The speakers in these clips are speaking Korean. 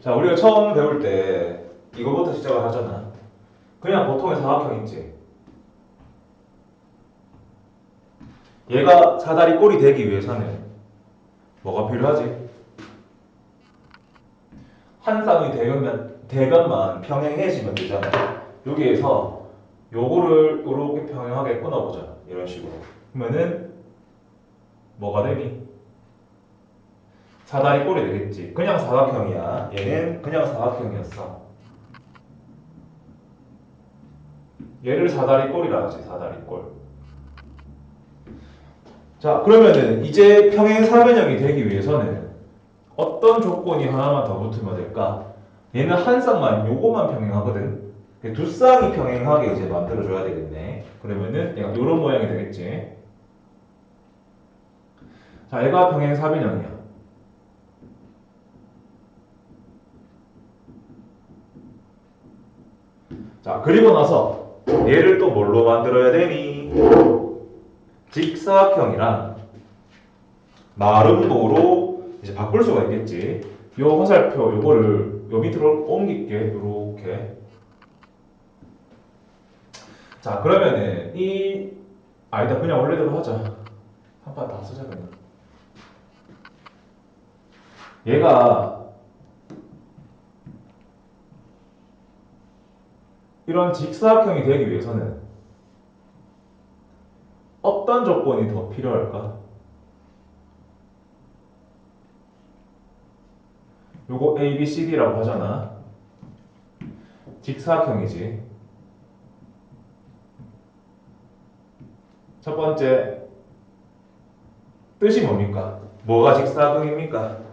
자, 우리가 처음 배울 때 이거부터 시작을 하잖아. 그냥 보통의 사각형 있지. 얘가 사다리 꼴이 되기 위해서는 뭐가 필요하지? 한 쌍의 대변만, 대변만 평행해지면 되잖아. 여기에서 요거를 요렇게 평행하게 끊어보자. 이런 식으로. 그러면은 뭐가 되니? 사다리 꼴이 되겠지. 그냥 사각형이야. 얘는 그냥 사각형이었어. 얘를 사다리 꼴이라 하지. 사다리 꼴. 자, 그러면은 이제 평행 사변형이 되기 위해서는 어떤 조건이 하나만 더 붙으면 될까? 얘는 한 쌍만 요거만 평행하거든. 두 쌍이 평행하게 이제 만들어줘야 되겠네. 그러면은 얘가 요런 모양이 되겠지. 자, 얘가 평행 사변형이야. 자, 그리고 나서 얘를 또 뭘로 만들어야 되니? 직사각형이랑 마름모로 이제 바꿀 수가 있겠지. 요 화살표 요거를 요 밑으로 옮길게 요렇게. 자, 그러면은 이 아니다 그냥 원래대로 하자. 한 판 다 쓰자 그냥. 얘가 이런 직사각형이 되기 위해서는 어떤 조건이 더 필요할까? 요거 A, B, C, D라고 하잖아. 직사각형이지. 첫 번째 뜻이 뭡니까? 뭐가 직사각형입니까?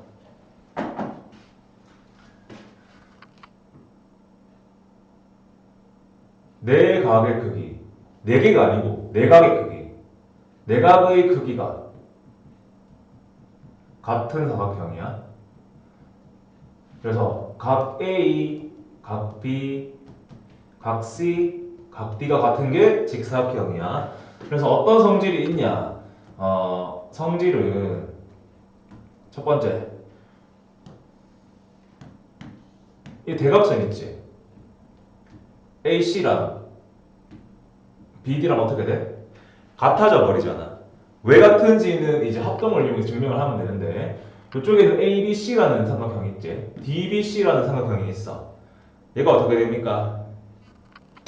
네 각의 크기, 네 개가 아니고 네 각의 크기, 네 각의 크기가 같은 사각형이야. 그래서 각 A, 각 B, 각 C, 각 D가 같은 게 직사각형이야. 그래서 어떤 성질이 있냐? 어, 성질은 첫 번째 이 대각선 있지. AC랑 BD랑 어떻게 돼? 같아져 버리잖아. 왜 같은지는 이제 합동을 이용해서 증명을 하면 되는데 이쪽에는 ABC라는 삼각형이 있지. DBC라는 삼각형이 있어. 얘가 어떻게 됩니까?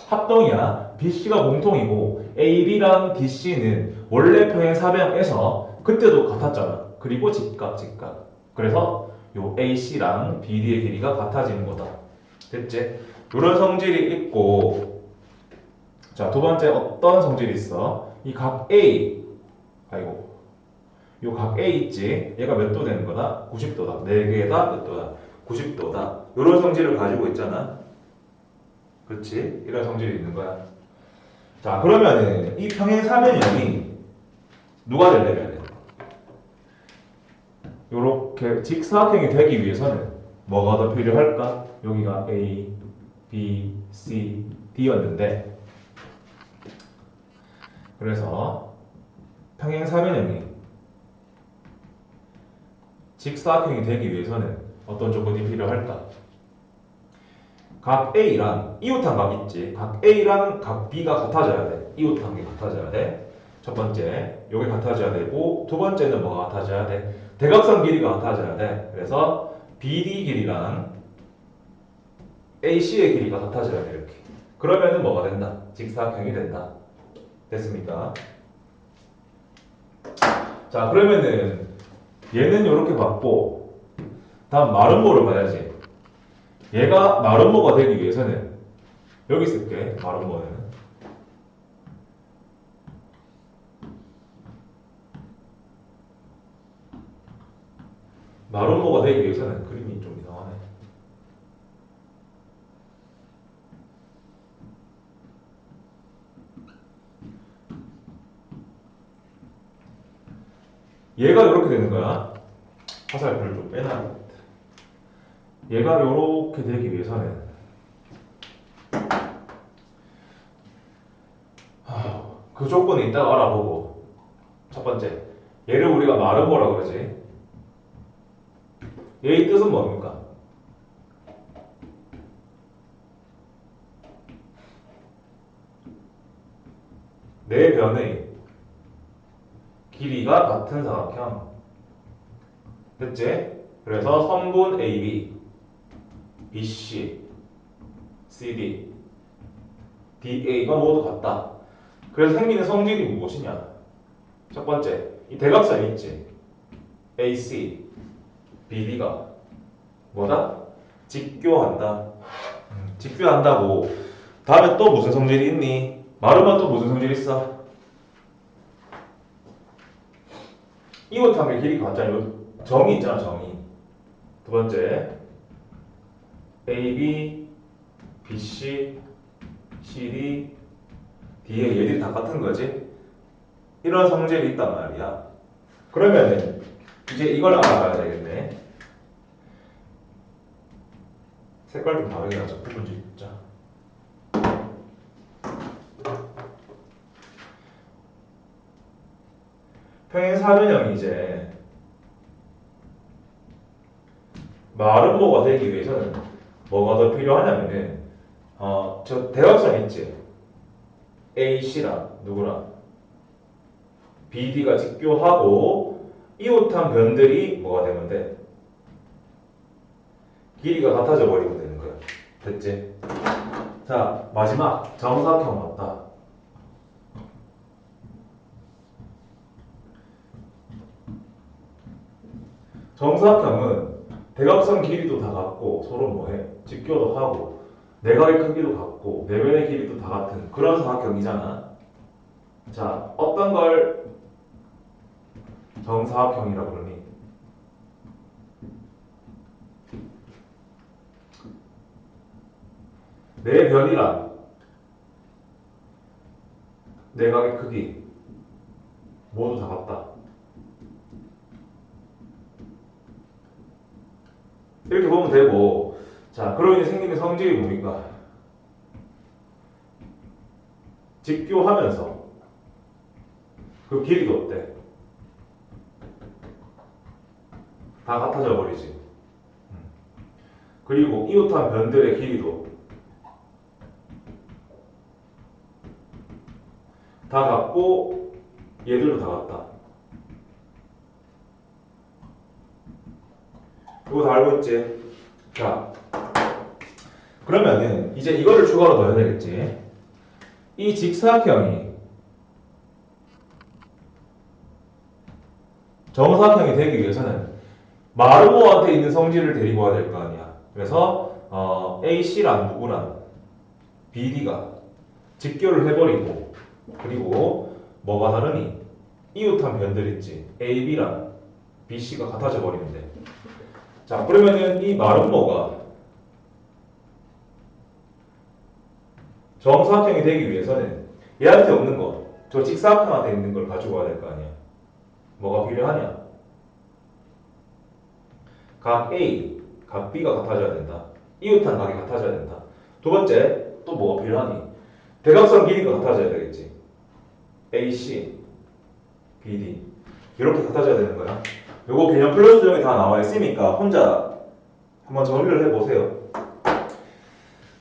합동이야. BC가 공통이고 AB랑 DC는 원래 평행 사변에서 그때도 같았잖아. 그리고 직각 직각. 그래서 요 AC랑 BD의 길이가 같아지는 거다. 됐지? 이런 성질이 있고 자 두 번째 어떤 성질이 있어? 이 각 A 아이고 요각 A 있지? 얘가 몇 도 되는 거다? 90도다. 네 개다 몇 도다? 90도다. 이런 성질을 가지고 있잖아. 그렇지? 이런 성질이 있는 거야. 자 그러면은 이 평행 사변형이 누가 되려면 요렇게 직사각형이 되기 위해서는 뭐가 더 필요할까? 여기가 A, B, C, D였는데 그래서 평행 사변형이 직사각형이 되기 위해서는 어떤 조건이 필요할까? 각 A랑 이웃한 각 있지. 각 A랑 각 B가 같아져야 돼. 이웃한 게 같아져야 돼. 첫 번째, 요게 같아져야 되고 두 번째는 뭐가 같아져야 돼? 대각선 길이가 같아져야 돼. 그래서 BD 길이랑 AC의 길이가 같아져야 돼 이렇게. 그러면은 뭐가 된다? 직사각형이 된다. 됐습니까? 자 그러면은 얘는 이렇게 봤고 다음 마름모를 봐야지. 얘가 마름모가 되기 위해서는 여기 쓸게 마름모는 마름모가 되기 위해서는 그림이 좀 이상하네. 얘가 이렇게 되는 거야. 화살표를 좀 빼놔야 됩니다. 얘가 이렇게 되기 위해서는 그 조건이 있다가 알아보고 첫 번째 얘를 우리가 말해보라고 그러지 얘의 뜻은 뭡니까? 내 변의 길이가 같은 사각형 됐지? 그래서 선분 AB, BC, CD, DA가 모두 같다. 그래서 생기는 성질이 무엇이냐? 첫 번째, 이 대각선 있지? AC, BD가 뭐다? 직교한다. 음, 직교한다고. 다음에 또 무슨 성질이 있니? 말하면 또 무슨 성질 있어? 이웃함의 길이가 같잖아. 요 정이 있잖아, 정이. 두 번째, AB, BC, CD, D에 얘들이 다 같은 거지? 이런 성질이 있단 말이야. 그러면은 이제 이걸 알아봐야 되겠네. 색깔 좀 다르게 하자. 구분지 자. 평행 사변형이 이제 마름모가 되기 위해서는 뭐가 더 필요하냐면은 어 저 대각선 있지 AC랑 누구랑 BD가 직교하고 이웃한 변들이 뭐가 되면 돼? 길이가 같아져 버리면 되는 거야. 됐지? 자 마지막 정사각형 맞다. 정사각형은 대각선 길이도 다 같고 서로 뭐해? 직교도 하고 내각의 크기도 같고 내면의 길이도 다 같은 그런 사각형이잖아. 자 어떤 걸 정사각형이라고 그러니? 내 변이란 내각의 크기 모두 다 같다. 이렇게 보면 되고 자 인해 생기는 성질이 뭡니까? 직교하면서 그 길이도 어때? 다 같아져 버리지. 음. 그리고 이웃한 변들의 길이도 다 같고 얘들도 다 같다. 이거 다 알고 있지? 자, 그러면은 이제 이거를 추가로 넣어야 되겠지? 이 직사각형이 정사각형이 되기 위해서는 마르모한테 있는 성질을 데리고 와야 될 거 아니야. 그래서 어, AC랑 누구랑 BD가 직교를 해버리고 그리고 뭐가 다르니? 이웃한 변들 있지. AB랑 BC가 같아져 버리면 돼. 자, 그러면은 이 마름모가 정사각형이 되기 위해서는 얘한테 없는 거, 저 직사각형한테 있는 걸 가지고 와야 될 거 아니야. 뭐가 필요하냐? 각 A, 각 B가 같아져야 된다. 이웃한 각이 같아져야 된다. 두 번째, 또 뭐가 필요하니? 대각선 길이가 같아져야 되겠지. AC, BD. 이렇게 같아져야 되는 거야. 요거 개념 플러스 중에 다 나와 있으니까 혼자 한번 정리를 해보세요.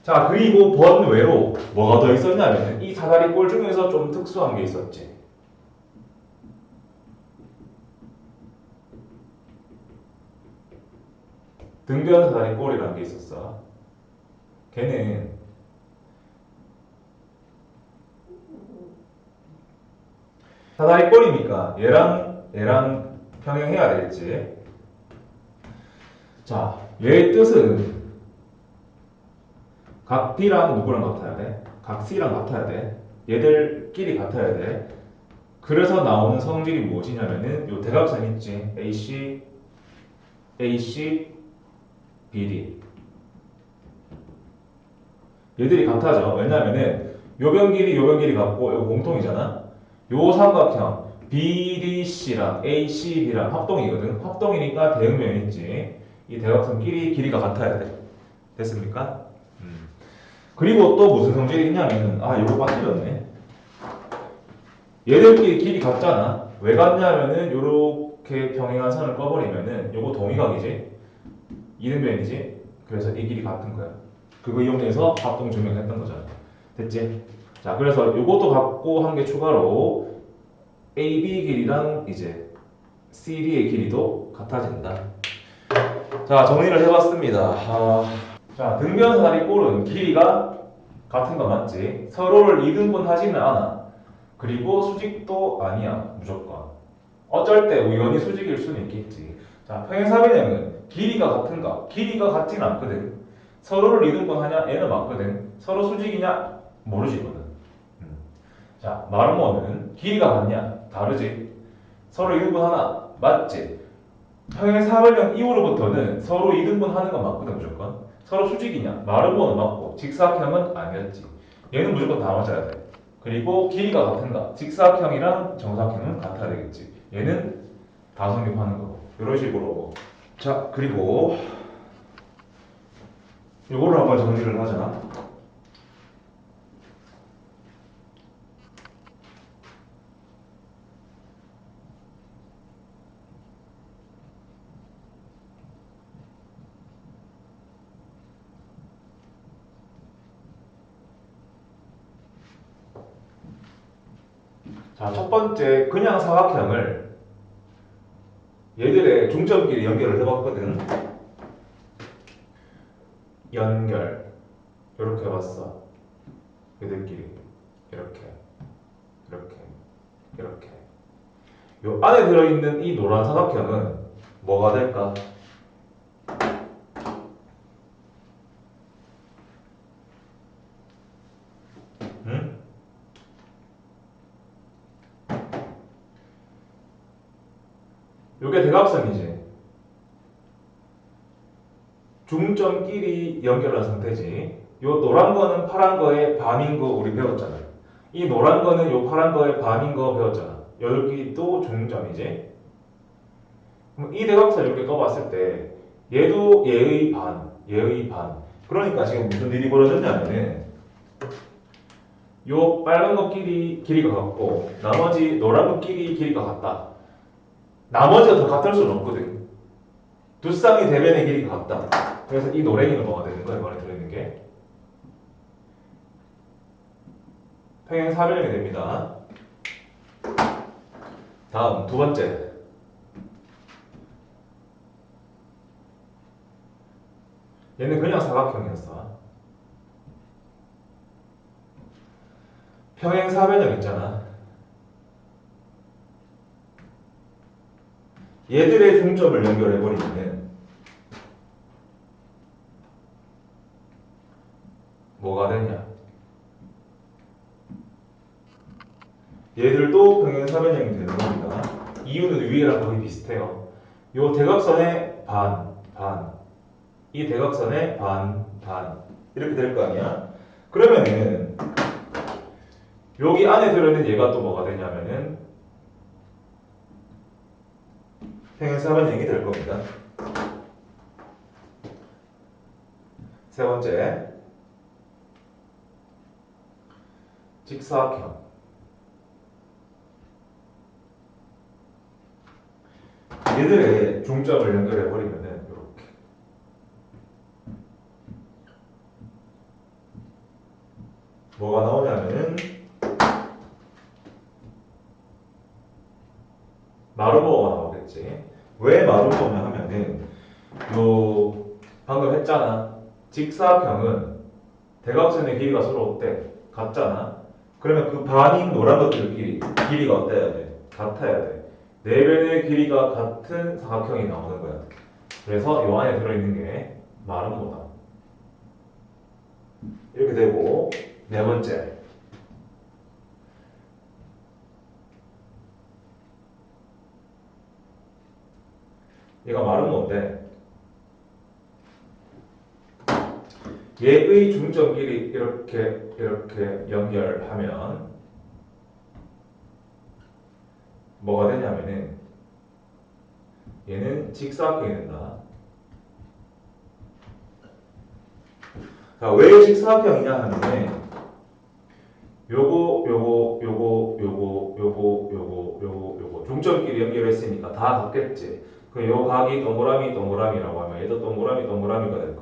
자, 그리고 번외로 뭐가 더 있었냐면 이 사다리 꼴 중에서 좀 특수한 게 있었지. 등변 사다리 꼴이라는 게 있었어. 걔는 사다리 꼴이니까 얘랑 얘랑 평행해야 되겠지. 자, 얘의 뜻은 각 B랑 누구랑 같아야 돼? 각 C랑 같아야 돼. 얘들끼리 같아야 돼. 그래서 나오는 성질이 무엇이냐면은 요 대각선 있지. AC, AC, BD. 얘들이 같아져. 왜냐면은 요변 길이 요변 길이 같고 이거 공통이잖아. 요 삼각형 BDC랑 ACB랑 합동이거든. 합동이니까 대응면 있지. 이 대각선끼리 길이가 같아야 돼. 됐습니까? 음. 그리고 또 무슨 성질이 있냐면은 아 이거 빠뜨렸네. 얘들끼리 길이 같잖아. 왜 같냐면은 요렇게 평행한 선을 꺼버리면은 요거 동의각이지. 이등변이지. 그래서 이 길이 같은 거야. 그거 이용해서 합동 증명했던 거잖아. 됐지? 자, 그래서 요것도 갖고 한 개 추가로 AB 길이랑 이제 CD의 길이도 같아진다. 자, 정리를 해봤습니다. 아, 자, 등변사다리 꼴은 길이가 같은 거 맞지? 서로를 이등분 하지는 않아. 그리고 수직도 아니야, 무조건. 어쩔 때 우연히 수직일 수는 있겠지. 자, 평행사변형은 길이가 같은가? 길이가 같진 않거든. 서로를 이등분 하냐? 얘는 맞거든. 서로 수직이냐? 모르지거든. 음. 자, 마르모는 길이가 같냐? 다르지. 서로 이등분 하나? 맞지. 평행사변형 이후로부터는 서로 이등분 하는 건 맞거든, 무조건. 서로 수직이냐? 마르모는 맞고, 직사각형은 아니었지. 얘는 무조건 다 맞아야 돼. 그리고 길이가 같은가? 직사각형이랑 정사각형은 같아야 되겠지. 얘는 다 성립하는 거고. 이런 식으로. 자, 그리고 요거를 한번 정리를 하자. 자, 첫 번째 그냥 사각형을 얘들의 중점끼리 연결을 해봤거든. 연결 이렇게 해봤어. 얘들끼리 이렇게 이렇게 이렇게. 요 안에 들어있는 이 노란 사각형은 뭐가 될까? 응? 요게 대각선이지. 중점끼리 연결한 상태지. 요 노란 거는 파란 거의 반인 거 우리 배웠잖아. 이 노란 거는 요 파란 거의 반인 거 배웠잖아. 여기도 중점이지. 그럼 이 대각선 이렇게 떠봤을 때 얘도 얘의 반, 얘의 반. 그러니까 지금 무슨 일이 벌어졌냐면은 요 빨간 거 끼리 길이가 같고 나머지 노란 거 끼리 길이가 같다. 나머지가 더 같을 수는 없거든. 두 쌍의 대변의 길이가 같다. 그래서 이 노랭이는 뭐가 되는 거야? 이번에 들어있는 게 평행 사변형이 됩니다. 다음 두 번째 얘는 그냥 사각형이었어. 평행 사변형 있잖아. 얘들의 중점을 연결해버리면 뭐가 되냐? 얘들도 평행사변형이 되는 겁니다. 이유는 위에랑 거의 비슷해요. 요 대각선의 반, 반. 이 대각선의 반, 반. 이렇게 될 거 아니야? 그러면은 여기 안에 들어있는 얘가 또 뭐가 되냐면은 평행사변형이 될 겁니다. 세 번째, 직사각형. 얘들의 중점을 연결해 버리면은 이렇게 뭐가 나오냐면은 마르모가 나오겠지. 왜 마르모냐 하면은 요 방금 했잖아. 직사각형은 대각선의 길이가 서로 어때? 같잖아. 그러면 그 반인 노란 것들끼리 길이가 어때야 돼? 같아야 돼. 네 변의 길이가 같은 사각형이 나오는 거야. 그래서 요 안에 들어있는 게 마르모다. 이렇게 되고 네 번째 얘가 마르모인데 얘의 중점끼리 이렇게 이렇게 연결하면 뭐가 되냐면은 얘는 직사각형이 된다. 자, 왜 직사각형이냐 하면은 요거 요거 요거 요거 요거 요거 요거 요거 중점끼리 연결했으니까 다 같겠지. 그요 각이 동그라미 동그라미라고 하면 얘도 동그라미 동그라미가 될 거야.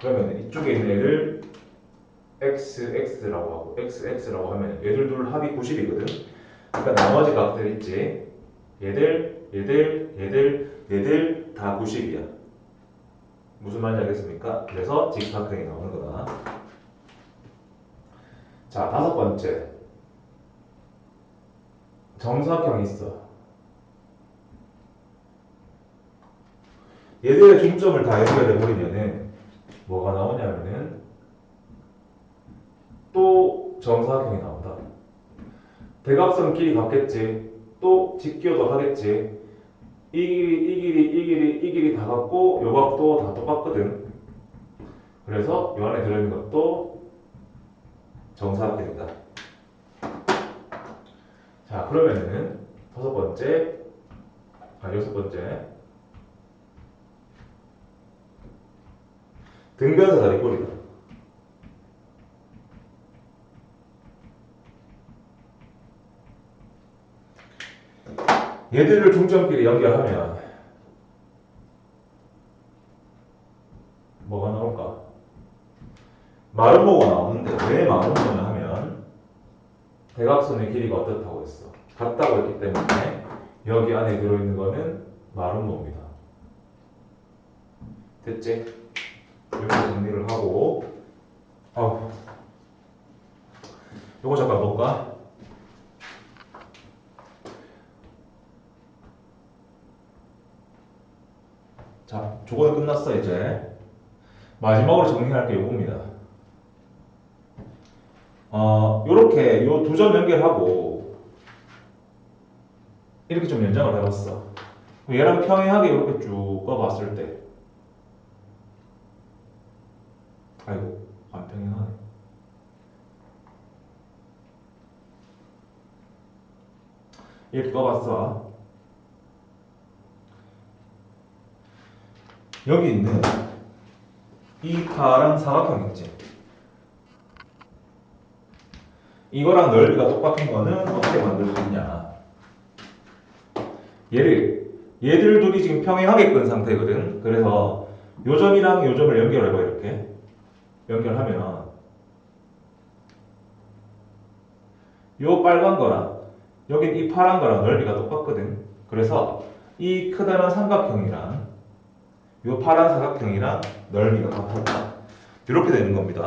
그러면 이쪽에 있는 애를 x x라고 하고 x x라고 하면 얘들 둘 합이 90이거든. 그러니까 나머지 값들 있지. 얘들 얘들 얘들 얘들 다 90이야. 무슨 말인지 알겠습니까? 그래서 직사각형이 나오는 거다. 자 다섯 번째 정사각형이 있어. 얘들의 중점을 다 연결해 버리면은 뭐가 나오냐면은 또 정사각형이 나온다. 대각선 길이 같겠지. 또 직교도 하겠지. 이 길이, 이 길이, 이 길이, 이 길이 다 같고 요 각도 다 똑같거든. 그래서 요 안에 들어있는 것도 정사각형이다. 자 그러면은 다섯 번째, 아 여섯 번째 등변사 다리꼴이다. 얘들을 중점끼리 연결하면 뭐가 나올까? 마름모가 나오는데 왜 마름모냐 하면 대각선의 길이가 어떻다고 했어? 같다고 했기 때문에 여기 안에 들어있는 거는 마름모입니다. 됐지? 이렇게 정리를 하고 아 요거 잠깐 볼까? 자, 저거는 끝났어 이제. 마지막으로 정리할 게 요겁니다. 어, 요렇게 요 두 점 연결하고 이렇게 좀 연장을 해봤어. 얘랑 평행하게 이렇게 쭉 꺼봤을 때 아이고 안 평행하네. 이렇게 꺼봤어. 여기 있는 이 파란 사각형 있지? 이거랑 넓이가 똑같은 거는 어떻게 만들 수 있냐? 얘를 얘들 둘이 지금 평행하게 끈 상태거든. 그래서 요 점이랑 요 점을 연결해봐 이렇게 연결하면 요 빨간 거랑 여긴 이 파란 거랑 넓이가 똑같거든. 그래서 이 크다란 삼각형이랑 요 파란 사각형이랑 넓이가 같았다. 이렇게 되는 겁니다.